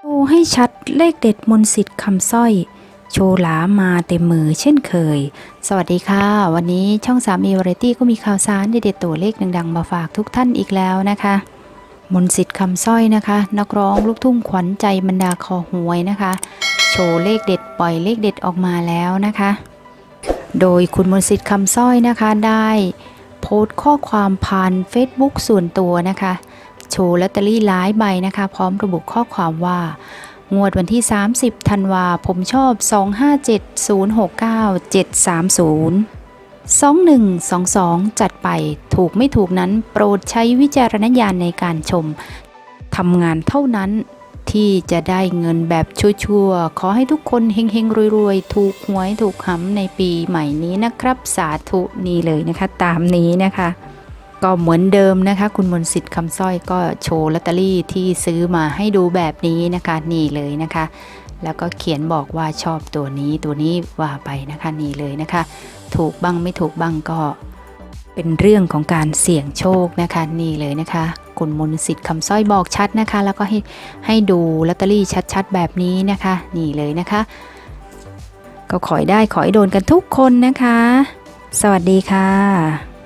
โชว์ให้ชัดเลขเด็ดมนสิทธิ์คำสร้อย โชว์หลามาเต็มมือเช่นเคย สวัสดีค่ะ วันนี้ช่องสามีวาไรตี้ก็มีข่าวสารเด็ดๆตัวเลขดังๆ มาฝากทุกท่านอีกแล้วนะคะ มนสิทธิ์คำสร้อยนะคะ นักร้องลูกทุ่งขวัญใจบรรดาคอหวยนะคะ โชว์เลขเด็ดปล่อยเลขเด็ดออกมาแล้วนะคะ โดยคุณมนสิทธิ์คำสร้อยนะคะได้โพสต์ข้อความผ่าน Facebook ส่วนตัวนะคะ โชว์ลอตเตอรี่หลายใบนะคะ พร้อมระบุข้อความว่า งวดวันที่ 30 ธันวาผมชอบ 257069 730 2122 จัดไปถูกไม่ถูกนั้นโปรดใช้วิจารณญาณในการชมทำงานเท่านั้นที่จะได้เงินแบบชัวร์ๆขอให้ทุกคนเฮงๆ รวยๆ ถูกหวยถูกหำในปีใหม่นี้นะครับ สาธุนี่เลยนะคะ ตามนี้นะคะ ก็เหมือนเดิมนะคะ คุณมนสิทธิ์คำสร้อยก็โชว์ลอตเตอรี่ที่ซื้อมาให้ดูแบบนี้นะคะ นี่เลยนะคะ แล้วก็เขียนบอกว่าชอบตัวนี้ตัวนี้ว่าไปนะคะนี่เลยนะคะ ถูกบ้างไม่ถูกบ้างก็เป็นเรื่องของการเสี่ยงโชคนะคะนี่เลยนะคะคุณมนสิทธิ์คำสร้อยบอกชัดนะคะ แล้วก็ให้ให้ดูลอตเตอรี่ชัดๆ แบบนี้นะคะ นี่เลยนะคะ ก็ขอให้ได้ขอให้โดนกันทุกคนนะคะ สวัสดีค่ะ